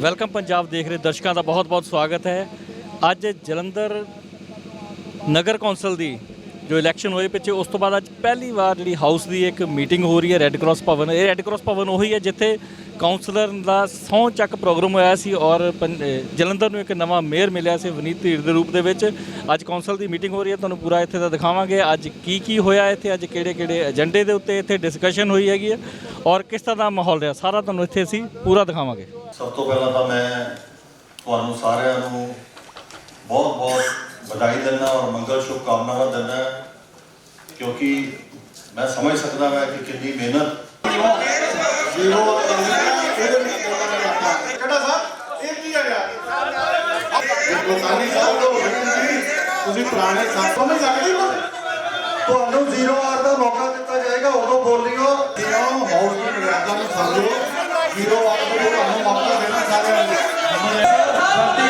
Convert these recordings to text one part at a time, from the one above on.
Welcome Punjab ਦੇਖ ਰਹੇ ਦਰਸ਼ਕਾਂ ਦਾ ਬਹੁਤ-ਬਹੁਤ ਸਵਾਗਤ ਹੈ। ਅੱਜ ਜਲੰਧਰ ਨਗਰ ਕੌਂਸਲ ਦੀ ਜੋ ਇਲੈਕਸ਼ਨ ਹੋਏ ਪਿੱਛੇ, ਉਸ ਤੋਂ ਬਾਅਦ ਅੱਜ ਪਹਿਲੀ ਵਾਰ ਜਿਹੜੀ ਹਾਊਸ ਦੀ ਇੱਕ ਮੀਟਿੰਗ ਹੋ ਰਹੀ ਹੈ ਰੈੱਡ ਕਰਾਸ ਭਵਨ। ਇਹ ਰੈੱਡ ਕਰਾਸ ਭਵਨ ਉਹੀ ਹੈ ਜਿੱਥੇ ਕਾਉਂਸਲਰ ਦਾ ਸਹੁੰ ਚੱਕ ਪ੍ਰੋਗਰਾਮ ਹੋਇਆ ਸੀ ਔਰ ਪੰ- ਜਲੰਧਰ ਨੂੰ ਇੱਕ ਨਵਾਂ ਮੇਅਰ ਮਿਲਿਆ ਸੀ, ਵਨੀਤ ਧੀਰ ਦੇ ਰੂਪ ਦੇ ਵਿੱਚ। ਅੱਜ ਕੌਂਸਲ ਦੀ ਮੀਟਿੰਗ ਹੋ ਰਹੀ ਹੈ, ਤੁਹਾਨੂੰ ਪੂਰਾ ਇੱਥੇ ਦਾ ਦਿਖਾਵਾਂਗੇ। ਅੱਜ ਕੀ ਕੀ ਹੋਇਆ ਇੱਥੇ, ਅੱਜ ਕਿਹੜੇ ਕਿਹੜੇ ਏਜੰਡੇ ਦੇ ਉੱਤੇ ਇੱਥੇ ਡਿਸਕਸ਼ਨ ਹੋਈ ਹੈਗੀ ਹੈ ਔਰ ਕਿਸ ਤਰ੍ਹਾਂ ਦਾ ਮਾਹੌਲ ਰਿਹਾ, ਸਾਰਾ ਤੁਹਾਨੂੰ ਇੱਥੇ ਅਸੀਂ ਪੂਰਾ ਦਿਖਾਵਾਂਗੇ। ਸਭ ਤੋਂ ਪਹਿਲਾਂ ਤਾਂ ਮੈਂ ਤੁਹਾਨੂੰ ਸਾਰਿਆਂ ਨੂੰ ਬਹੁਤ ਬਹੁਤ ਵਧਾਈ ਦਿੰਦਾ ਔਰ ਮੰਗਲ ਸ਼ੁਭ ਕਾਮਨਾਵਾਂ ਦਿੰਦਾ ਕਿਉਂਕਿ ਮੈਂ ਸਮਝ ਸਕਦਾ ਹਾਂ ਕਿ ਕਿੰਨੀ ਮਿਹਨਤ ਜ਼ੀਰੋ ਕਿਹੜਾ ਸਾਹਿਬ? ਇਹ ਕੀ ਹੈ ਯਾਰ? ਲੋਕਾਨੀ ਸਾਹਿਬ ਤੋਂ ਜੀ ਤੁਸੀਂ ਪੁਰਾਣੇ ਸਾਹਿਬ ਸਮਝ ਸਕਦੇ ਹੋ? ਤੁਹਾਨੂੰ ਜ਼ੀਰੋ ਆਰ ਦਾ ਮੌਕਾ ਦਿੱਤਾ ਜਾਏਗਾ ਉਦੋਂ ਬੋਲਿਓ ਜਿਉਂ ਹਾਊਸ ਦੀ ਮਰਿਆਦਾ ਨੂੰ ਸਮਝੋ। ਜ਼ੀਰੋ ਆਰ ਨੂੰ ਤੁਹਾਨੂੰ ਮੌਕਾ ਦੇਣਾ ਸਾਰਿਆਂ ਨੂੰ ਸ਼ਾਂਤੀ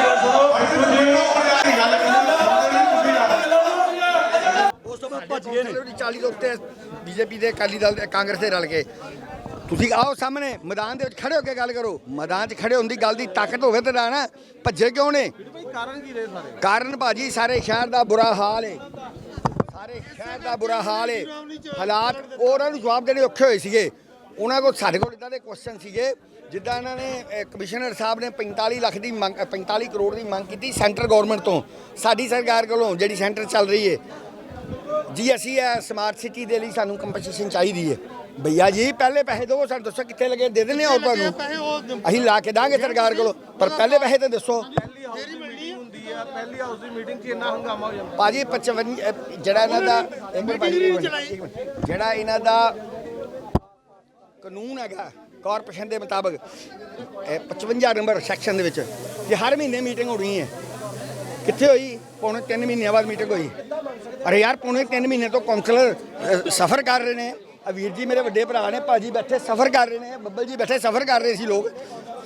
ਭੱਜ ਗਏ ਨੇ 40 ਦੇ ਉੱਤੇ ਬੀਜੇਪੀ ਦੇ ਅਕਾਲੀ ਦਲ ਦੇ ਕਾਂਗਰਸ ਦੇ ਰਲ ਕੇ। ਤੁਸੀਂ ਆਓ ਸਾਹਮਣੇ ਮੈਦਾਨ ਦੇ ਵਿੱਚ ਖੜੇ ਹੋ ਕੇ ਗੱਲ ਕਰੋ। ਮੈਦਾਨ 'ਚ ਖੜੇ ਹੋਣ ਦੀ ਗੱਲ ਦੀ ਤਾਕਤ ਹੋਵੇ ਤਾਂ ਨਾ ਭੱਜੇ ਕਿਉਂ ਨੇ? ਕਾਰਨ ਕੀ ਰਹੇ ਸਾਰੇ? ਕਾਰਨ ਭਾਜੀ ਸਾਰੇ ਸ਼ਹਿਰ ਦਾ ਬੁਰਾ ਹਾਲ ਏ। ਸਾਰੇ ਸ਼ਹਿਰ ਦਾ ਬੁਰਾ ਹਾਲ ਏ। ਹਾਲਾਤ ਉਹਨਾਂ ਨੂੰ ਜਵਾਬ ਦੇਣੇ ਔਖੇ ਹੋਏ ਸੀਗੇ। ਉਹਨਾਂ ਕੋਲ ਸਾਡੇ ਕੋਲ ਇਦਾਂ ਦੇ ਕੁਐਸਚਨ ਸੀਗੇ ਜਿੱਦਾਂ ਇਹਨਾਂ ਨੇ ਕਮਿਸ਼ਨਰ ਸਾਹਿਬ ਨੇ 45 ਲੱਖ ਦੀ ਮੰਗ ਅਹ, 45 ਕਰੋੜ ਦੀ ਮੰਗ ਕੀਤੀ ਸੈਂਟਰ ਗਵਰਨਮੈਂਟ ਤੋਂ। ਸਾਡੀ ਸਰਕਾਰ ਕੋਲੋਂ ਜਿਹੜੀ ਸੈਂਟਰ ਚੱਲ ਰਹੀ ਏ। ਜੀ ਅਸੀਂ ਇਹ ਸਮਾਰਟ ਸਿਟੀ ਦੇ ਲਈ ਸਾਨੂੰ ਕੰਪਨਸੇਸ਼ਨ ਚਾਹੀਦੀ ਹੈ ਭਈਆ ਜੀ ਪਹਿਲੇ ਪੈਸੇ ਦਿਓ ਸਾਨੂੰ ਦੱਸੋ ਕਿੱਥੇ ਲੱਗੇ ਦੇ ਦਿੰਦੇ ਹਾਂ ਤੁਹਾਨੂੰ ਅਸੀਂ ਲਾ ਕੇ ਦਾਂਗੇ ਸਰਕਾਰ ਕੋਲੋਂ ਪਰ ਪਹਿਲੇ ਪੈਸੇ ਤਾਂ ਦੱਸੋ। ਭਾਜੀ 55 ਅਹ ਜਿਹੜਾ ਇਹਨਾਂ ਦਾ ਇੱਕ ਮਿੰਟ ਭਾਜੀ, ਇੱਕ ਮਿੰਟ, ਇੱਕ ਮਿੰਟ। ਜਿਹੜਾ ਇਹਨਾਂ ਦਾ ਕਾਨੂੰਨ ਹੈਗਾ ਕਾਰਪੋਰੇਸ਼ਨ ਦੇ ਮੁਤਾਬਕ ਇਹ 55 ਨੰਬਰ ਸੈਕਸ਼ਨ ਦੇ ਵਿੱਚ ਕਿ ਹਰ ਮਹੀਨੇ ਮੀਟਿੰਗ ਹੋਣੀ ਹੈ ਕਿੱਥੇ ਹੋਈ? ਪੌਣੇ 3 ਮਹੀਨਿਆਂ ਬਾਅਦ ਮੀਟਿੰਗ ਹੋਈ। ਅਰੇ ਯਾਰ, ਪੌਣੇ 3 ਮਹੀਨੇ ਤੋਂ ਕਾਉਂਸਲਰ ਸਫ਼ਰ ਕਰ ਰਹੇ ਨੇ। ਆ ਵੀਰ ਜੀ ਮੇਰੇ ਵੱਡੇ ਭਰਾ ਨੇ, ਭਾਜੀ ਬੈਠੇ, ਸਫ਼ਰ ਕਰ ਰਹੇ ਨੇ। ਬੱਬਲ ਜੀ ਬੈਠੇ, ਸਫ਼ਰ ਕਰ ਰਹੇ ਸੀ ਲੋਕ।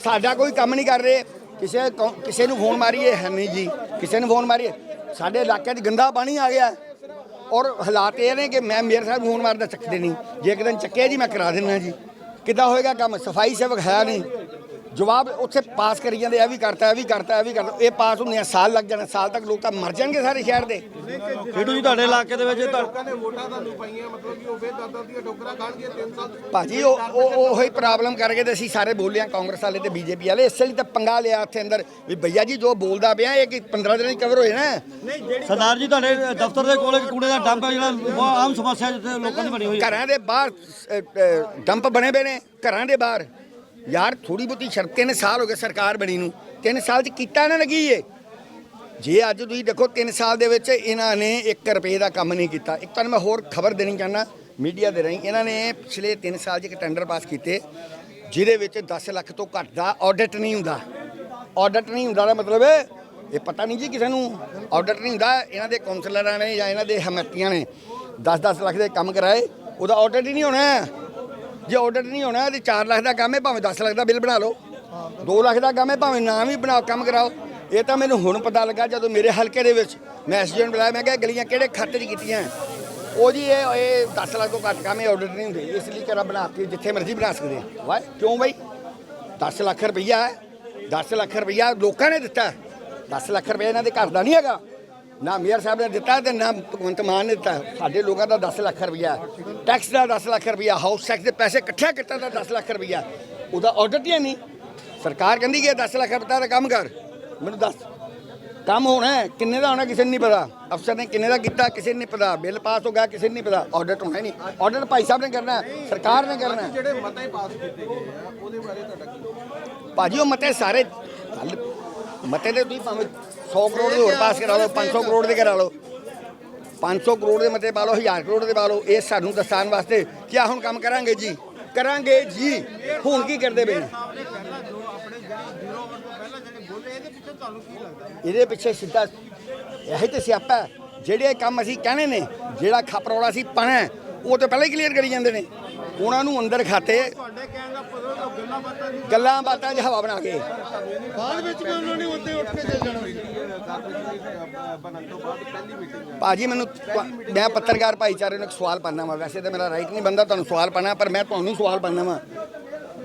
ਸਾਡਾ ਕੋਈ ਕੰਮ ਨਹੀਂ ਕਰ ਰਹੇ। ਕਿਸੇ ਕੌ- ਕਿਸੇ ਨੂੰ ਫੋਨ ਮਾਰੀਏ, ਹੈ ਨਹੀਂ ਜੀ। ਕਿਸੇ ਨੂੰ ਫੋਨ ਮਾਰੀਏ। ਸਾਡੇ ਇਲਾਕੇ 'ਚ ਗੰਦਾ ਪਾਣੀ ਆ ਗਿਆ। ਔਰ ਹਾਲਾਤ ਇਹ ਨੇ ਕਿ ਮੈਂ ਮੇਅਰ ਸਾਹਿਬ ਨੂੰ ਫੋਨ ਮਾਰਦਾ ਚੱਕਦੇ ਨਹੀਂ। ਜੇ ਇੱਕ ਦਿਨ ਚੱਕਿਆ ਜੀ, ਮੈਂ ਕਰਾ ਦਿੰਦਾ ਜੀ। ਕਿੱਦਾਂ ਹੋਏਗਾ ਕੰਮ? ਸਫ਼ਾਈ ਸੇਵਕ ਹੈ ਨਹੀਂ। ਜਵਾਬ ਉੱਥੇ ਪਾਸ ਕਰੀ ਜਾਂਦੇ ਇਹ ਵੀ ਕਰਤਾ ਇਹ ਵੀ ਕਰਤਾ ਇਹ ਵੀ ਕਰਤਾ। ਇਹ ਪਾਸ ਹੁੰਦੀਆਂ ਸਾਲ ਲੱਗ ਜਾਣਾ ਸਾਲ ਤੱਕ ਲੋਕ ਤਾਂ ਮਰ ਜਾਣਗੇ ਸਾਰੇ ਸ਼ਹਿਰ ਦੇ। ਖੇਡੂ ਜੀ ਤੁਹਾਡੇ ਇਲਾਕੇ ਦੇ ਵਿੱਚ ਭਾਜੀ ਉਹ ਉਹ ਉਹ ਹੀ ਪ੍ਰੋਬਲਮ ਕਰਕੇ ਤੇ ਅਸੀਂ ਸਾਰੇ ਬੋਲੇ ਆ ਕਾਂਗਰਸ ਵਾਲੇ ਤੇ ਬੀਜੇਪੀ ਵਾਲੇ। ਇਸ ਲਈ ਤਾਂ ਪੰਗਾ ਲਿਆ ਉੱਥੇ ਅੰਦਰ। ਵੀ ਭਈਆ ਜੀ ਜੋ ਬੋਲਦਾ ਪਿਆ ਇਹ ਕਿ 15 ਦਿਨਾਂ ਹੀ ਕਵਰ ਹੋਏ ਨਾ? ਸਰਦਾਰ ਜੀ ਤੁਹਾਡੇ ਦਫ਼ਤਰ ਦੇ ਕੋਲ ਇੱਕ ਕੂੜੇ ਦਾ ਡੰਪ ਹੈ ਜਿਹੜਾ ਬਹੁਤ ਆਮ ਸਮੱਸਿਆ ਜਿੱਥੇ ਲੋਕਾਂ ਦੀ ਬਣੀ ਹੋਈ ਹੈ। ਘਰਾਂ ਦੇ ਬਾਹਰ ਡੰਪ ਬਣੇ ਪਏ ਨੇ ਘਰਾਂ ਦੇ ਬਾਹਰ। ਯਾਰ ਥੋੜੀ ਬਹੁਤੀ ਸ਼ਰਤ, ਤਿੰਨ ਸਾਲ ਹੋ ਗਏ ਸਰਕਾਰ ਬਣੀ ਨੂੰ। ਤਿੰਨ ਸਾਲ ਚ ਕੀਤਾ ਇਹਨਾਂ ਨੇ ਕੀ ਏ। ਜੇ ਅੱਜ ਤੁਸੀਂ ਦੇਖੋ 3 ਸਾਲ ਦੇ ਵਿੱਚ ਇਹਨਾਂ ਨੇ 1 ਰੁਪਏ ਦਾ ਕੰਮ ਨਹੀਂ ਕੀਤਾ। ਇੱਕ ਤੁਹਾਨੂੰ ਮੈਂ ਹੋਰ ਖਬਰ ਦੇਣੀ ਚਾਹੁੰਦਾ, ਮੀਡੀਆ ਦੇ ਰਾਹੀਂ। ਇਹਨਾਂ ਨੇ ਪਿਛਲੇ 3 ਸਾਲ 'ਚ ਇੱਕ ਟੈਂਡਰ ਪਾਸ ਕੀਤੇ, ਜਿਹਦੇ ਵਿੱਚ 10 ਲੱਖ ਤੋਂ ਘੱਟ ਦਾ ਆਡਿਟ ਨਹੀਂ ਹੁੰਦਾ। ਆਡਿਟ ਨਹੀਂ ਹੁੰਦਾ ਦਾ ਮਤਲਬ ਇਹ ਪਤਾ ਨਹੀਂ ਜੀ ਕਿਸੇ ਨੂੰ। ਆਡਿਟ ਨਹੀਂ ਹੁੰਦਾ, ਇਹਨਾਂ ਦੇ ਕਾਉਂਸਲਰਾਂ ਨੇ ਜਾਂ ਇਹਨਾਂ ਦੇ ਹਮਤੀਆਂ ਨੇ 10-10 ਲੱਖ ਦੇ ਕੰਮ ਕਰਾਏ, ਉਹਦਾ ਆਡਿਟ ਹੀ ਨਹੀਂ ਹੋਣਾ। ਜੇ ਆਡਿਟ ਨਹੀਂ ਹੋਣਾ ਤੇ 4 ਲੱਖ ਦਾ ਕੰਮ ਹੈ, ਭਾਵੇਂ 10 ਲੱਖ ਦਾ ਬਿੱਲ ਬਣਾ ਲਓ। 2 ਲੱਖ ਦਾ ਕੰਮ ਹੈ, ਭਾਵੇਂ ਨਾ ਵੀ ਬਣਾਓ, ਕੰਮ ਕਰਾਓ। ਇਹ ਤਾਂ ਮੈਨੂੰ ਹੁਣ ਪਤਾ ਲੱਗਾ, ਜਦੋਂ ਮੇਰੇ ਹਲਕੇ ਦੇ ਵਿੱਚ ਮੈਂ ਐਸਡੀਐਨ ਬੁਲਾਇਆ, ਮੈਂ ਕਿਹਾ ਗਲੀਆਂ ਕਿਹੜੇ ਖਾਤੇ 'ਚ ਕੀਤੀਆਂ ਉਹ ਜੀ, ਇਹ ਇਹ 10 ਲੱਖ ਤੋਂ ਘੱਟ ਕੰਮ ਇਹ ਆਡਿਟ ਨਹੀਂ ਹੁੰਦੇ। ਇਸ ਲਈ ਕਰਾ ਬਣਾ ਕੇ ਜਿੱਥੇ ਮਰਜ਼ੀ ਬਣਾ ਸਕਦੇ ਆ ਵਾਹ, ਕਿਉਂ ਬਾਈ? 10 ਲੱਖ ਰੁਪਈਆ ਹੈ 10 ਲੱਖ ਰੁਪਈਆ ਲੋਕਾਂ ਨੇ ਦਿੱਤਾ। 10 ਲੱਖ ਰੁਪਈਆ ਇਹਨਾਂ ਦੇ ਘਰ ਦਾ ਨਹੀਂ ਹੈਗਾ। ਨਾ ਮੇਅਰ ਸਾਹਿਬ ਨੇ ਦਿੱਤਾ ਤੇ ਨਾ ਭਗਵੰਤ ਮਾਨ ਨੇ ਦਿੱਤਾ। ਸਾਡੇ ਲੋਕਾਂ ਦਾ 10 ਲੱਖ ਰੁਪਈਆ। ਟੈਕਸ ਦਾ 10 ਲੱਖ ਰੁਪਈਆ ਹਾਊਸ ਟੈਕਸ ਦੇ ਪੈਸੇ ਇਕੱਠੇ ਕੀਤਾ ਦਾ 10 ਲੱਖ ਰੁਪਈਆ। ਉਹਦਾ ਆਡਿਟ ਹੀ ਨਹੀਂ। ਸਰਕਾਰ ਕਹਿੰਦੀ ਕਿ 10 ਲੱਖ ਰੁਪਏ ਦਾ ਕੰਮ ਕਰ। ਮੈਨੂੰ ਦੱਸ। ਕੰਮ ਹੋਣਾ ਕਿੰਨੇ ਦਾ ਹੋਣਾ ਕਿਸੇ ਨੂੰ ਨਹੀਂ ਪਤਾ। ਅਫਸਰ ਨੇ ਕਿੰਨੇ ਦਾ ਕੀਤਾ ਕਿਸੇ ਨੂੰ ਨਹੀਂ ਪਤਾ। ਬਿੱਲ ਪਾਸ ਹੋ ਗਿਆ ਕਿਸੇ ਨੂੰ ਨਹੀਂ ਪਤਾ। ਆਡਿਟ ਹੋਣਾ ਨਹੀਂ। ਆਡਿਟ ਭਾਈ ਸਾਹਿਬ ਨੇ ਕਰਨਾ ਸਰਕਾਰ ਨੇ ਕਰਨਾ। ਜਿਹੜੇ ਮਤੇ ਪਾਸ ਕੀਤੇ ਗਏ ਆ ਉਹਦੇ ਬਾਰੇ ਤੁਹਾਡਾ ਕੀ ਭਾਜੀ ਉਹ ਮਤੇ ਸਾਰੇ ਮਤੇ ਦੇ ਤੁਸੀਂ ਭਾਵੇਂ 100 ਕਰੋੜ ਦੇ ਹੋਰ ਪਾਸ ਕਰਾ ਲਓ 500 ਕਰੋੜ ਦੇ ਕਰਾ ਲਓ। 500 ਕਰੋੜ ਦੇ ਮਤੇ ਪਾ ਲਓ 1000 ਕਰੋੜ ਦੇ ਪਾ ਲਓ, ਇਹ ਸਾਨੂੰ ਦੱਸਣ ਵਾਸਤੇ ਕਿ ਹੁਣ ਕੰਮ ਕਰਾਂਗੇ ਜੀ। ਕਰਾਂਗੇ ਜੀ। ਹੁਣ ਕੀ ਕਰਦੇ ਪਏ ਇਹਦੇ ਪਿੱਛੇ ਸਿੱਧਾ, ਇਹੀ ਤੇ ਸਿਆਪਾ ਜਿਹੜੇ ਕੰਮ ਅਸੀਂ ਕਹਿਣੇ ਨੇ, ਜਿਹੜਾ ਖਪਰੋੜਾ ਸੀ ਪਾਣਾ ਉਹ ਤਾਂ ਪਹਿਲਾਂ ਹੀ ਕਲੀਅਰ ਕਰੀ ਜਾਂਦੇ ਨੇ। ਉਹਨਾਂ ਨੂੰ ਅੰਦਰ ਖਾਤੇ ਗੱਲਾਂ ਬਾਤਾਂ 'ਚ ਹਵਾ ਬਣਾ ਕੇ। ਬਾਅਦ ਵਿੱਚ ਵੀ ਉਹਨਾਂ ਨੇ ਉੱਤੇ ਉੱਠ ਕੇ ਚੱਲ ਜਾਣਾ ਭਾਜੀ ਮੈਨੂੰ ਮੈਂ ਪੱਤਰਕਾਰ ਭਾਈਚਾਰੇ ਨੂੰ ਇੱਕ ਸਵਾਲ ਪਾਣਾ ਵਾ। ਵੈਸੇ ਤਾਂ ਮੇਰਾ ਰਾਈਟ ਨਹੀਂ ਬੰਦਾ ਤੁਹਾਨੂੰ ਸਵਾਲ ਪਾਣਾ ਪਰ ਮੈਂ ਤੁਹਾਨੂੰ ਸਵਾਲ ਪਾਣਾ ਵਾ।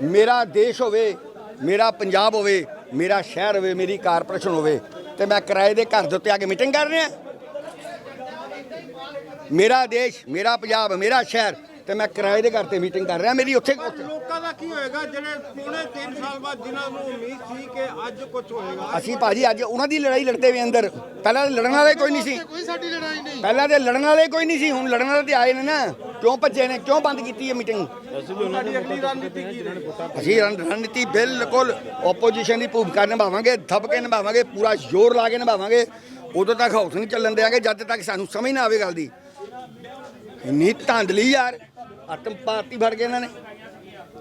ਮੇਰਾ ਦੇਸ਼ ਹੋਵੇ ਮੇਰਾ ਪੰਜਾਬ ਹੋਵੇ ਮੇਰਾ ਸ਼ਹਿਰ ਹੋਵੇ ਮੇਰੀ ਕਾਰਪੋਰੇਸ਼ਨ ਹੋਵੇ ਤੇ ਮੈਂ ਕਿਰਾਏ ਦੇ ਘਰ ਦੇ ਉੱਤੇ ਆ ਕੇ ਮੀਟਿੰਗ ਕਰ ਰਿਹਾ। ਮੇਰਾ ਦੇਸ਼ ਮੇਰਾ ਪੰਜਾਬ ਮੇਰਾ ਸ਼ਹਿਰ ਤੇ ਮੈਂ ਕਿਰਾਏ ਦੇ ਘਰ ਤੇ ਮੀਟਿੰਗ ਕਰ ਰਿਹਾ ਮੇਰੀ ਉੱਥੇ ਲੋਕਾਂ ਦਾ ਕੀ ਹੋਏਗਾ ਜਿਹੜੇ ਪੌਣੇ 3 ਸਾਲ ਬਾਅਦ ਜਿਨ੍ਹਾਂ ਨੂੰ ਉਮੀਦ ਸੀ ਕਿ ਅੱਜ ਕੁਝ ਹੋਏਗਾ ਅਸੀਂ ਭਾਜੀ ਅੱਜ ਉਹਨਾਂ ਦੀ ਲੜਾਈ ਲੜਦੇ ਵੇ ਅੰਦਰ। ਪਹਿਲਾਂ ਲੜਨ ਵਾਲੇ ਕੋਈ ਨਹੀਂ ਸੀ। ਕੋਈ ਸਾਡੀ ਲੜਾਈ ਨਹੀਂ। ਪਹਿਲਾਂ ਤੇ ਲੜਨ ਵਾਲੇ ਕੋਈ ਨਹੀਂ ਸੀ ਹੁਣ ਲੜਨ ਵਾਲੇ ਤੇ ਆਏ ਨੇ ਨਾ। ਕਿਉਂ ਭੱਜੇ ਨੇ? ਕਿਉਂ ਬੰਦ ਕੀਤੀ ਹੈ ਮੀਟਿੰਗ ਸਾਡੀ ਅਗਲੀ ਰਣਨੀਤੀ ਕੀ ਰਹੇਗੀ ਅਸੀਂ ਰਣ- ਰਣਨੀਤੀ ਬਿਲਕੁਲ ਆਪੋਜੀਸ਼ਨ ਦੀ ਭੂਮਿਕਾ ਨਿਭਾਵਾਂਗੇ ਦਬ ਕੇ ਨਿਭਾਵਾਂਗੇ ਪੂਰਾ ਜ਼ੋਰ ਲਾ ਕੇ ਨਿਭਾਵਾਂਗੇ। ਉਦੋਂ ਤੱਕ ਹਾਊਸ ਨਹੀਂ ਚੱਲਣ ਦੇਵਾਂਗੇ ਜਦ ਤੱਕ ਸਾਨੂੰ ਸਮਝ ਨਾ ਆਵੇ ਗੱਲ ਦੀ। ਇੰਨੀ ਧਾਂਦਲੀ ਯਾਰ। ਆਤਮ ਭਾਰਤੀ ਫੜ ਗਏ ਇਹਨਾਂ ਨੇ।